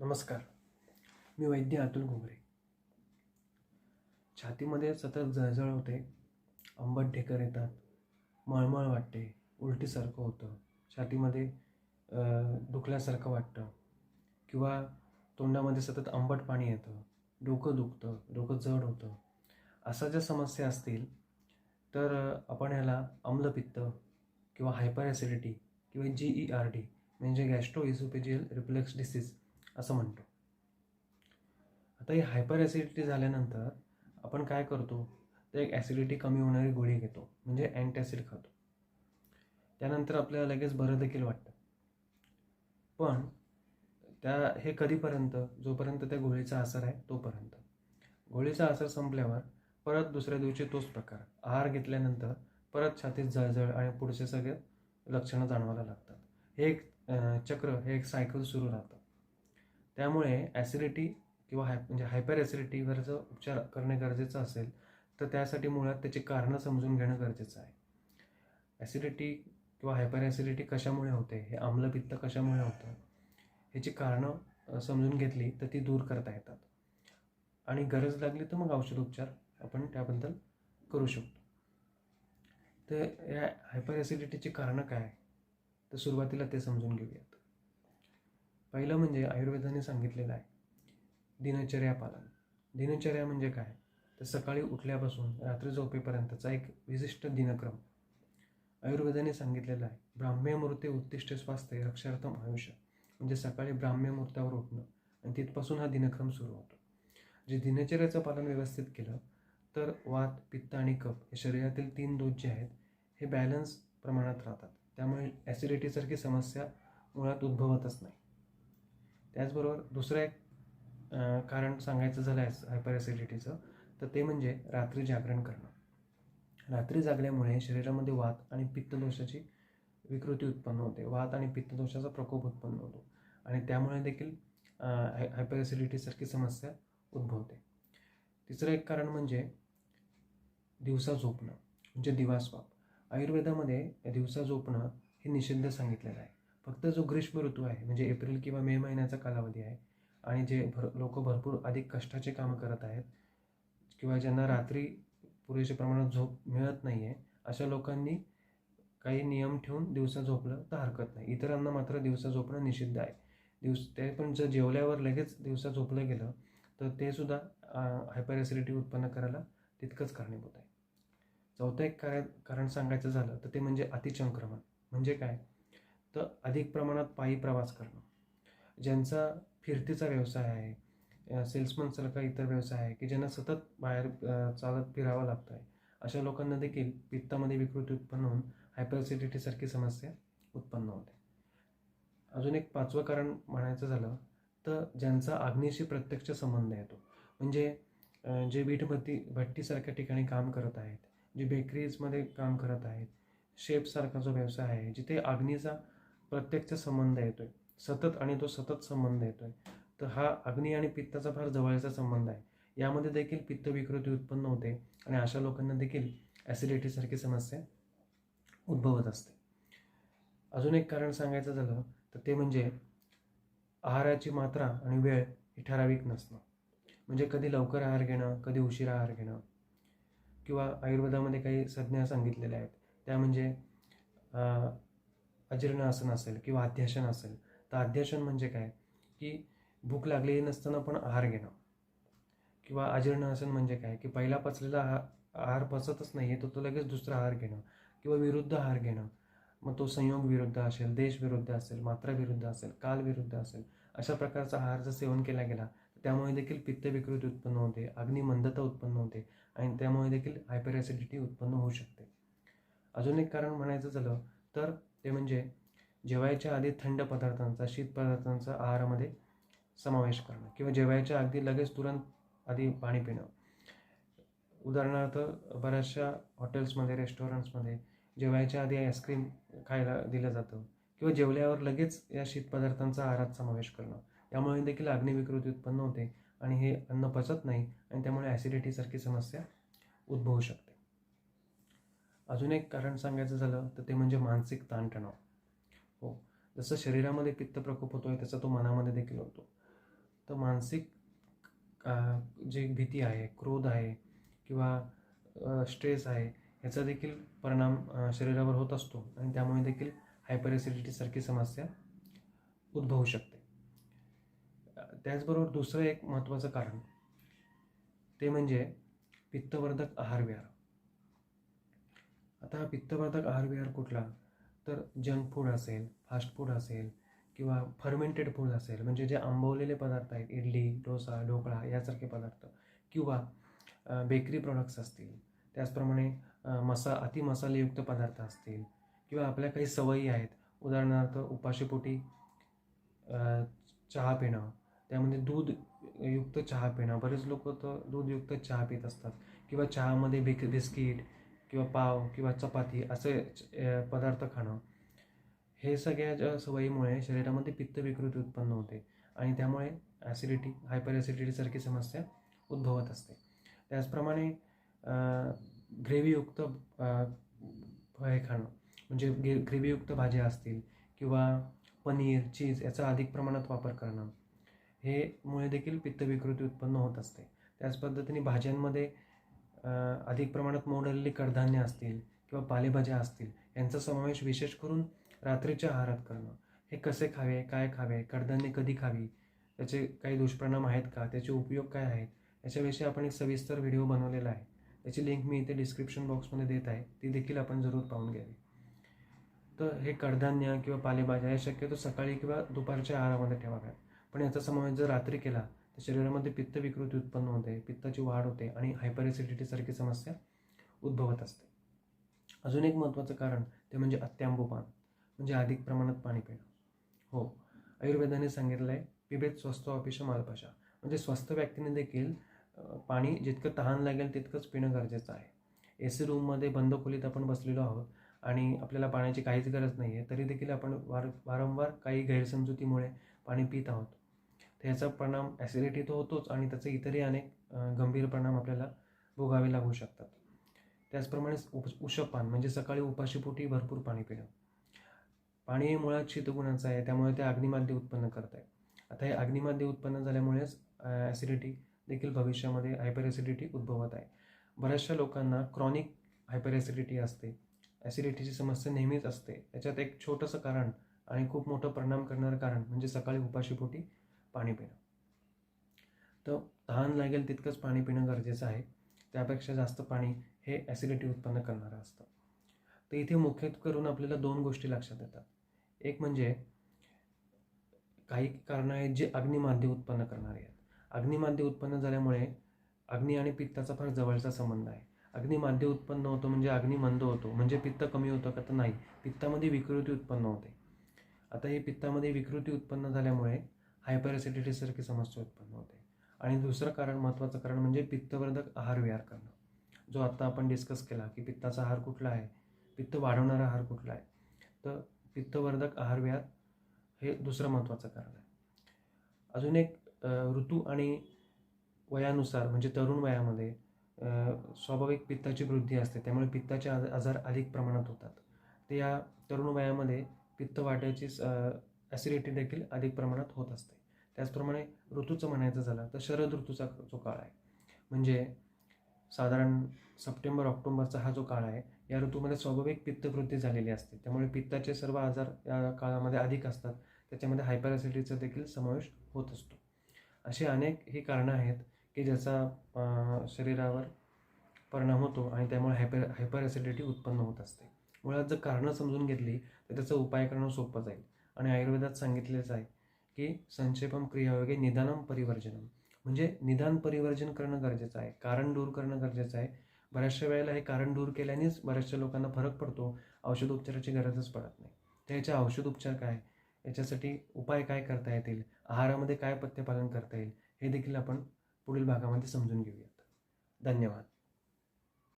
नमस्कार. मी वैद्य अतुल घुगरे. छातीमध्ये सतत जळजळ होते. आंबट ढेकर येतात. मळमळ वाटते. उलटीसारखं होतं. छातीमध्ये दुखल्यासारखं वाटतं. किंवा तोंडामध्ये सतत आंबट पाणी येतं. डोकं दुखतं. डोकं जड होतं. अशा ज्या समस्या असतील तर आपण ह्याला आम्लपित्त किंवा हायपर ॲसिडिटी किंवा जी ई आर डी म्हणजे गॅस्ट्रो इझोपेजियल रिफ्लेक्स डिसीज असं म्हणतो. आता ही हायपर ॲसिडिटी झाल्यानंतर आपण काय करतो? तर एक ॲसिडिटी कमी होणारी गोळी घेतो. म्हणजे अँटॅसिड खातो. त्यानंतर आपल्याला लगेच बरं देखील वाटतं. पण त्या हे कधीपर्यंत? जोपर्यंत त्या गोळीचा असर आहे तोपर्यंत. गोळीचा असर संपल्यावर परत दुसऱ्या दिवशी तोच प्रकार. आहार घेतल्यानंतर परत छातीत जळजळ आणि पुढचे सगळे लक्षणं जाणवायला लागतात. हे एक चक्र हे एक सायकल सुरू राहतं. त्यामुळे ॲसिडिटी किंवा हाय म्हणजे हायपर ॲसिडिटीवर जर उपचार करणे गरजेचं असेल तर त्यासाठी मुळात त्याची कारणं समजून घेणं गरजेचं आहे. ॲसिडिटी किंवा हायपर ॲसिडिटी कशामुळे होते? हे आम्लपित्त कशामुळे होतं? ह्याची कारणं समजून घेतली तर ती दूर करता येतात. आणि गरज लागली तर मग औषधोपचार आपण त्याबद्दल करू शकतो. तर या हायपर ॲसिडिटीची कारणं काय? तर सुरुवातीला ते समजून घेऊयात. पहिलं म्हणजे आयुर्वेदाने सांगितलेलं आहे दिनचर्या पालन. दिनचर्या म्हणजे काय? तर सकाळी उठल्यापासून रात्री झोपेपर्यंतचा एक विशिष्ट दिनक्रम. आयुर्वेदाने सांगितलेलं आहे ब्राह्म्यमुहूर्ते उत्तिष्ठ स्वास्थ्य रक्षार्थम आयुष्य. म्हणजे सकाळी ब्राह्म्यमुहूर्तावर उठणं आणि तिथपासून हा दिनक्रम सुरू होतो. जे दिनचर्याचं पालन व्यवस्थित केलं तर वात पित्त आणि कफ हे शरीरातील तीन दोष जे आहेत हे बॅलन्स प्रमाणात राहतात. त्यामुळे ॲसिडिटीसारखी समस्या मुळात उद्भवतच नाही. त्याचबरोबर दुसरं एक कारण सांगायचं झालं आहे हायपर ॲसिडिटीचं तर ते म्हणजे रात्री जागरण करणं. रात्री जागल्यामुळे शरीरामध्ये वात आणि पित्तदोषाची विकृती उत्पन्न होते. वात आणि पित्तदोषाचा प्रकोप उत्पन्न होतो. आणि त्यामुळे देखील हाय हायपर ॲसिडिटीसारखी समस्या उद्भवते. तिसरं एक कारण म्हणजे दिवसा झोपणं म्हणजे दिवासवाप. आयुर्वेदामध्ये दिवसा झोपणं हे निषिद्ध सांगितलेलं आहे. फक्त जो ग्रीष्म ऋतू आहे म्हणजे एप्रिल किंवा मे महिन्याचा कालावधी आहे आणि जे भर लोक भरपूर अधिक कष्टाचे कामं करत आहेत किंवा ज्यांना रात्री पुरेशा प्रमाणात झोप मिळत नाही आहे अशा लोकांनी काही नियम ठेवून दिवसा झोपलं तर हरकत नाही. इतरांना मात्र दिवसा झोपणं निषिद्ध आहे. दिवस ते पण जर जेवल्यावर लगेच दिवसा झोपलं गेलं तर ते सुद्धा हायपर ॲसिडिटी उत्पन्न करायला तितकंच कारणीभूत आहे. चौथं एक कारण कारण सांगायचं झालं तर ते म्हणजे अतिचंक्रमण म्हणजे काय? तर अधिक प्रमाणात पायी प्रवास करणं. ज्यांचा फिरतीचा व्यवसाय आहे सेल्समनसारखा इतर व्यवसाय आहे की ज्यांना सतत बाहेर चालत फिरावं लागतं आहे अशा लोकांना देखील पित्तामध्ये विकृती उत्पन्न होऊन हायपरसिडिटीसारखी समस्या उत्पन्न होते. अजून एक पाचवं कारण म्हणायचं झालं तर ज्यांचा अग्नीशी प्रत्यक्ष संबंध येतो. म्हणजे जे वीटभट्टी भट्टीसारख्या ठिकाणी काम करत आहेत जे बेकरीजमध्ये काम करत आहेत शेफसारखा जो व्यवसाय आहे जिथे अग्नीचा प्रत्यक्ष संबंध येतोय. सतत आणि तो सतत संबंध येतोय. तर हा अग्नी आणि पित्ताचा फार जवळचा संबंध आहे. यामध्ये देखील पित्त विकृती उत्पन्न होते आणि अशा लोकांना देखील ॲसिडिटीसारखी समस्या उद्भवत असते. अजून एक कारण सांगायचं झालं तर ते म्हणजे आहाराची मात्रा आणि वेळ ही ठराविक नसणं. म्हणजे कधी लवकर आहार घेणं कधी उशीर आहार घेणं. किंवा आयुर्वेदामध्ये काही संज्ञा सांगितलेल्या आहेत. त्या म्हणजे अजीर्णासन अजीर्ण आसन असेल किंवा अध्यासन असेल तर अध्यासन म्हणजे काय? की भूक लागलेली नसताना पण आहार घेणं. किंवा अजीर्ण आसन म्हणजे काय? की पहिला पचलेला आहार आहार पचतच नाही आहे तर तो लगेच दुसरा आहार घेणं. किंवा विरुद्ध आहार घेणं. मग तो संयोग विरुद्ध असेल देश विरुद्ध असेल मात्रा विरुद्ध असेल काल विरुद्ध असेल अशा प्रकारचा आहार जर सेवन केला गेला तर त्यामुळे देखील पित्तविकृती उत्पन्न होते अग्निमंदता उत्पन्न होते आणि त्यामुळे देखील हायपर ॲसिडिटी उत्पन्न होऊ शकते. अजून एक कारण म्हणायचं झालं तर ते म्हणजे जेवायच्या आधी थंड पदार्थांचा शीत पदार्थांचा आहारामध्ये समावेश करणं किंवा जेवायच्या अगदी लगेच तुरंत आधी पाणी पिणं. उदाहरणार्थ बऱ्याचशा हॉटेल्समध्ये रेस्टॉरंट्समध्ये जेवायच्या आधी आईस्क्रीम खायला दिलं जातं किंवा जेवल्यावर लगेच या शीत पदार्थांचा आहारात समावेश करणं. त्यामुळे देखील अग्निविकृती उत्पन्न होते आणि हे अन्न पचत नाही आणि त्यामुळे ॲसिडिटीसारखी समस्या उद्भवू शकते. अजून एक कारण सांगायचं झालं तर ते म्हणजे मानसिक ताणतणाव. हो. जसं शरीरामध्ये पित्त प्रकोप होतो आहे त्याचा तो मनामध्ये देखील होतो. तर मानसिक जे भीती आहे क्रोध आहे किंवा स्ट्रेस आहे याचा देखील परिणाम शरीरावर होत असतो आणि त्यामुळे देखील हायपर ॲसिडिटीसारखी समस्या उद्भवू शकते. त्याचबरोबर दुसरं एक महत्त्वाचं कारण ते म्हणजे पित्तवर्धक आहार विहार. आता हा पित्तवर्धक आहारविहार कुठला? तर जंक फूड असेल फास्ट फूड असेल किंवा फर्मेंटेड फूड असेल म्हणजे जे आंबवलेले पदार्थ आहेत इडली डोसा ढोकळा यासारखे पदार्थ किंवा बेकरी प्रोडक्ट्स असतील त्याचप्रमाणे मसा अति मसालेयुक्त पदार्थ असतील किंवा आपल्या काही सवयी आहेत. उदाहरणार्थ उपाशीपोटी चहा पिणं त्यामध्ये दूध युक्त चहा पिणं. बरेच लोक तर दूधयुक्त चहा पित असतात. किंवा चहामध्ये बिक बिस्किट किंवा पाव किंवा चपाती असे पदार्थ खाणं हे सगळ्या ज्या सवयीमुळे शरीरामध्ये पित्त विकृती उत्पन्न होते आणि त्यामुळे ॲसिडिटी हायपर ॲसिडिटीसारखी समस्या उद्भवत असते. त्याचप्रमाणे ग्रेव्हीयुक्त हे खाणं म्हणजे ग्रे ग्रेव्हीयुक्त भाज्या असतील किंवा पनीर चीज याचा अधिक प्रमाणात वापर करणं हे मुळे देखील पित्तविकृती उत्पन्न होत असते. त्याच पद्धतीने भाज्यांमध्ये अधिक प्रमाणात मोडलेली कडधान्य असतील किंवा पालेभाज्या असतील यांचा समावेश विशेष करून रात्रीच्या आहारात करणं. हे कसे खावे काय खावे कडधान्य कधी खावी त्याचे काही दुष्परिणाम आहेत का त्याचे उपयोग काय आहेत याच्याविषयी आपण एक सविस्तर व्हिडिओ बनवलेला आहे. त्याची लिंक मी इथे डिस्क्रिप्शन बॉक्समध्ये देत आहे ती देखील आपण जरूर पाहून घ्यावी. तर हे कडधान्य किंवा पालेभाज्या हे शक्यतो सकाळी किंवा दुपारच्या आहारामध्ये ठेवाव्यात. पण याचा समावेश जर रात्री केला तर शरीरामध्ये पित्त विकृती उत्पन्न होते पित्ताची वाढ होते आणि हायपर ॲसिडिटीसारखी समस्या उद्भवत असते. अजून एक महत्त्वाचं कारण ते म्हणजे अत्यांबुपान म्हणजे अधिक प्रमाणात पाणी पिणं. हो आयुर्वेदाने सांगितलं आहे पिबेत स्वस्त ऑपिश मालपाशा. म्हणजे स्वस्त व्यक्तीने देखील पाणी जितकं तहान लागेल तितकंच पिणं गरजेचं आहे. ए सी रूममध्ये बंद खोलीत आपण बसलेलो आहोत आणि आपल्याला पाण्याची काहीच गरज नाही आहे तरी देखील आपण वार वारंवार काही गैरसमजुतीमुळे पाणी पित आहोत. तर परिणाम ॲसिडिटी तर होतोच आणि त्याचे इतरही अनेक गंभीर परिणाम आपल्याला भोगावे लागू शकतात. त्याचप्रमाणे उप उषपान म्हणजे सकाळी उपाशीपोटी भरपूर पाणी पिणं. पाणी हे मुळात शीतगुणाचं आहे त्यामुळे ते अग्निमाद्य उत्पन्न करत आहे आता हे अग्निमाद्य उत्पन्न झाल्यामुळेच ॲसिडिटी देखील भविष्यामध्ये हायपर ॲसिडिटी उद्भवत आहे. बऱ्याचशा लोकांना क्रॉनिक हायपर ॲसिडिटी असते ॲसिडिटीची समस्या नेहमीच असते. याच्यात एक छोटंसं कारण आणि खूप मोठं परिणाम करणारं कारण म्हणजे सकाळी उपाशीपोटी पाणी पिणं. तर तहान लागेल तितकंच पाणी पिणं गरजेचं आहे. त्यापेक्षा जास्त पाणी हे ॲसिडिटी उत्पन्न करणारं असतं. तर इथे मुख्यत्वे करून आपल्याला दोन गोष्टी लक्षात येतात. एक म्हणजे काही कारणं आहेत जे अग्निमाद्य उत्पन्न करणारे आहेत. अग्निमाद्य उत्पन्न झाल्यामुळे अग्नी आणि पित्ताचा फार जवळचा संबंध आहे. अग्निमाद्य उत्पन्न होतो म्हणजे अग्नी मंद होतो. म्हणजे पित्त कमी होतं का तर नाही. पित्तामध्ये विकृती उत्पन्न होते. आता हे पित्तामध्ये विकृती उत्पन्न झाल्यामुळे हायपर ॲसिडिटीसारखी समस्या उत्पन्न होते. आणि दुसरं कारण महत्त्वाचं कारण म्हणजे पित्तवर्धक आहार विहार करणं. जो आत्ता आपण डिस्कस केला की पित्ताचा आहार कुठला आहे? पित्त वाढवणारा आहार कुठला आहे? तर पित्तवर्धक आहार विहार हे दुसरं महत्त्वाचं कारण आहे. अजून एक ऋतू आणि वयानुसार म्हणजे तरुण वयामध्ये स्वाभाविक पित्ताची वृद्धी असते. त्यामुळे पित्ताचे आज आजार अधिक प्रमाणात होतात. ते या तरुण वयामध्ये पित्त वाढण्याची ॲसिडिटी देखील अधिक प्रमाणात होत असते. त्याचप्रमाणे ऋतूचं म्हणायचं झालं तर शरद ऋतूचा जो काळ आहे. म्हणजे साधारण सप्टेंबर ऑक्टोबरचा हा जो काळ आहे या ऋतूमध्ये स्वाभाविक पित्तवृद्धी झालेली असते. त्यामुळे पित्ताचे सर्व आजार या काळामध्ये अधिक असतात. त्याच्यामध्ये हायपर ॲसिडिटीचा देखील समावेश होत असतो. अशी अनेक ही कारणं आहेत की ज्याचा शरीरावर परिणाम होतो आणि त्यामुळे हायपर हायपर ॲसिडिटी उत्पन्न होत असते. मुळात जर कारणं समजून घेतली तर त्याचा उपाय करणं सोपं जाईल. आणि आयुर्वेदात सांगितलेच आहे की संक्षेपम क्रियायोगे निदानम परिवर्जनम. म्हणजे निदान परिवर्जन करणं गरजेचं आहे. कारण दूर करणं गरजेचं आहे. बऱ्याचशा वेळेला हे कारण दूर केल्यानेच बऱ्याचशा लोकांना फरक पडतो. औषधोपचाराची गरजच पडत नाही. तर याचे औषध उपचार काय? याच्यासाठी उपाय काय करता येतील? आहारामध्ये काय पथ्यपालन करता येईल? हे देखील आपण पुढील भागामध्ये समजून घेऊयात. धन्यवाद.